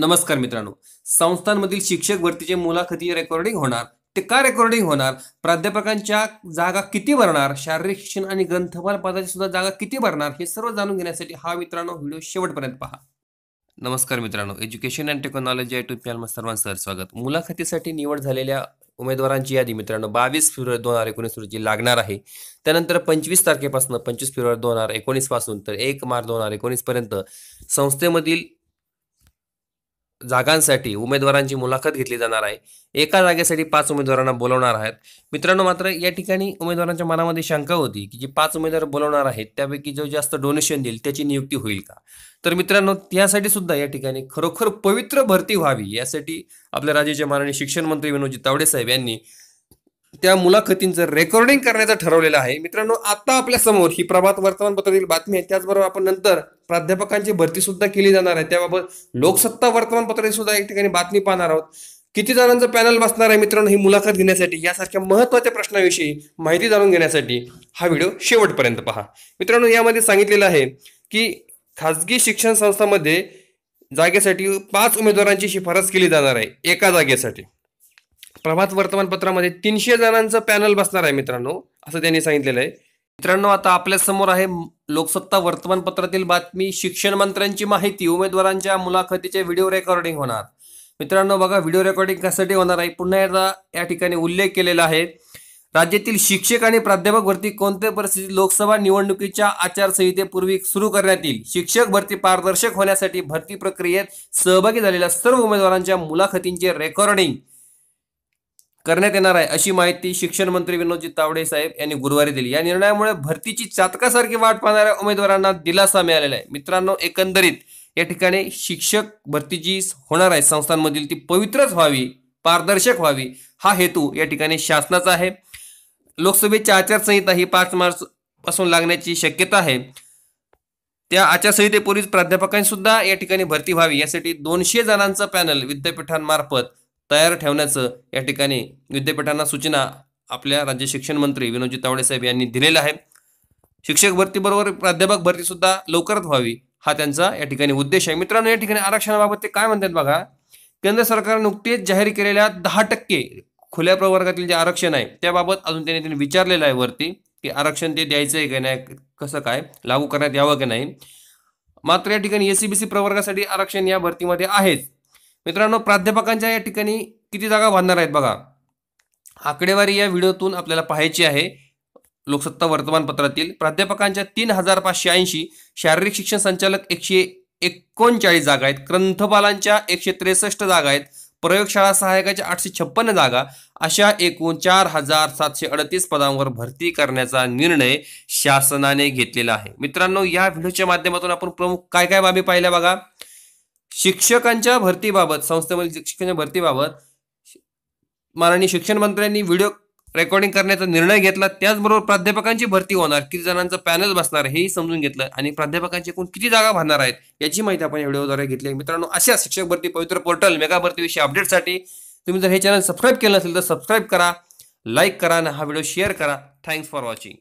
नमस्कार मित्रांनो. संस्थांमधील शिक्षक भरतीचे मुलाखती रेकॉर्डिंग होणार ते का रेकॉर्डिंग होणार प्राध्यापकांच्या जागा किती भरणार शारीरिक शिक्षण आणि ग्रंथपाल पदाची सुद्धा जागा किती भरणार हे सर्व जाणून घेण्यासाठी हा मित्रांनो व्हिडिओ शेवटपर्यंत पहा. नमस्कार मित्रांनो. एज्युकेशन अँड टेक्नॉलॉजी युट्यूब चॅनलमध्ये सर्वांचं स्वागत. मुलाखतीसाठी निवड झालेल्या उमेदवारांची यादी मित्रांनो बावीस फेब्रुवारी दोन हजार एकोणीस रोजी लागणार आहे. त्यानंतर पंचवीस तारखेपासून पंचवीस फेब्रुवारी दोन हजार एकोणीसपासून तर एक मार्च दोन हजार एकोणीसपर्यंत संस्थेमधील जागांसाठी उमेदवारांची मुलाखत घेतली जाणार आहे. एका जागेसाठी पाच उमेदवारांना बोलवणार आहेत. मित्रांनो मात्र या ठिकाणी उमेदवारांच्या मनामध्ये शंका होती की जे पाच उमेदवार बोलवणार आहेत त्यापैकी जो जास्त डोनेशन देईल त्याची नियुक्ती होईल का? तर मित्रांनो त्यासाठी सुद्धा या ठिकाणी खरोखर पवित्र भरती व्हावी यासाठी आपल्या राज्याचे माननीय शिक्षण मंत्री विनोदजी तावडे साहेब यांनी त्या मुलाखतींचं रेकॉर्डिंग करण्याचं ठरवलेलं आहे. मित्रांनो आता आपल्यासमोर ही प्रभात वर्तमानपत्रातील बातमी आहे. त्याचबरोबर आपण नंतर प्राध्यापकांची भरती सुद्धा केली जाणार आहे. त्याबाबत लोकसत्ता वर्तमानपत्राची सुद्धा एक ठिकाणी बातमी पाहणार आहोत. किती जणांचं पॅनल बसणार आहे मित्रांनो ही मुलाखत घेण्यासाठी? यासारख्या महत्त्वाच्या प्रश्नाविषयी माहिती जाणून घेण्यासाठी हा व्हिडिओ शेवटपर्यंत पहा. मित्रांनो यामध्ये सांगितलेलं आहे की खाजगी शिक्षण संस्थांमध्ये जागेसाठी पाच उमेदवारांची शिफारस केली जाणार आहे. एका जागेसाठी. प्रभात वर्तमानपत्रामध्ये तीनशे जणांचं पॅनल बसणार आहे मित्रांनो असं त्यांनी सांगितलेलं आहे. मित्रांनो आता आपल्यासमोर आहे लोकसत्ता वर्तमानपत्रातील बातमी. शिक्षण मंत्र्यांची माहिती उमेदवारांच्या मुलाखतीचे व्हिडिओ रेकॉर्डिंग होणार. मित्रांनो बघा व्हिडिओ रेकॉर्डिंग कशासाठी होणार आहे? पुन्हा एकदा या ठिकाणी उल्लेख केलेला आहे. राज्यातील शिक्षक आणि प्राध्यापक भरती कोणत्या परिस्थितीत लोकसभा निवडणुकीच्या आचारसंहितेपूर्वी सुरू करण्यात येईल? शिक्षक भरती पारदर्शक होण्यासाठी भरती प्रक्रियेत सहभागी झालेल्या सर्व उमेदवारांच्या मुलाखतींचे रेकॉर्डिंग करण्यात येणार आहे अशी माहिती शिक्षण मंत्री विनोदजी तावडे साहेब यांनी गुरुवारी दिली. या निर्णयामुळे भरतीची चातकासारखी वाट पाहणाऱ्या उमेदवारांना दिलासा मिळालेला आहे. मित्रांनो एकंदरीत या ठिकाणी शिक्षक भरती जी होणार आहे. संस्थांमधील ती पवित्रच व्हावी पारदर्शक व्हावी हा हेतू या ठिकाणी शासनाचा आहे. लोकसभेची आचारसंहिता ही पाच मार्च पासून लागण्याची शक्यता आहे. त्या आचारसंहितेपूर्वीच प्राध्यापकांनी सुद्धा या ठिकाणी भरती व्हावी. यासाठी दोनशे जणांचं पॅनल विद्यापीठांमार्फत तयार ठेवण्याचं या ठिकाणी विद्यापीठांना सूचना आपल्या राज्य शिक्षण मंत्री विनोदजी तावडे साहेब यांनी दिलेला आहे. शिक्षक भरतीबरोबर प्राध्यापक भरती सुद्धा लवकरच व्हावी हा त्यांचा या ठिकाणी उद्देश आहे. मित्रांनो या ठिकाणी आरक्षणाबाबत ते काय म्हणतात बघा? केंद्र सरकारने नुकतेच जाहीर केलेल्या दहा टक्के खुल्या प्रवर्गातील जे आरक्षण आहे त्याबाबत अजून त्यांनी त्यांनी विचारलेलं आहे वरती की आरक्षण ते द्यायचं आहे की नाही कसं काय लागू करण्यात यावं की नाही? मात्र या ठिकाणी एसीबीसी प्रवर्गासाठी आरक्षण या भरतीमध्ये आहेच. मित्रांनो प्राध्यापकांच्या या ठिकाणी किती जागा बांधणार आहेत बघा. आकडेवारी या व्हिडिओतून आपल्याला पाहायची आहे. लोकसत्ता वर्तमानपत्रातील प्राध्यापकांच्या तीन हजार पाचशे ऐंशी शारीरिक शिक्षण संचालक एकशे एकोणचाळीस जागा आहेत. ग्रंथपालांच्या एकशे त्रेसष्ट जागा आहेत. प्रयोगशाळा सहायकाच्या आठशे छप्पन्न जागा. अशा एकूण चार हजार सातशे अडतीस पदांवर भरती करण्याचा निर्णय शासनाने घेतलेला आहे. मित्रांनो या व्हिडिओच्या माध्यमातून आपण प्रमुख काय काय बाबी पाहिल्या बघा? शिक्षकांच्या भरतीबाबत संस्थेमधील शिक्षकांच्या भरतीबाबत माननीय शिक्षण मंत्र्यांनी व्हिडिओ रेकॉर्डिंग करण्याचा निर्णय घेतला. त्याचबरोबर प्राध्यापकांची भरती होणार. किती जणांचं पॅनल बसणार हेही समजून घेतलं. आणि प्राध्यापकांची एकूण किती जागा भरणार आहेत याची माहिती आपण या व्हिडिओद्वारे घेतली. मित्रांनो अशा शिक्षक भरती पवित्र पोर्टल मेगा भरतीविषयी अपडेटसाठी तुम्ही जर हे चॅनल सबस्क्राईब केलं नसेल तर सबस्क्राईब करा लाईक करा आणि हा व्हिडिओ शेअर करा. Thanks for watching.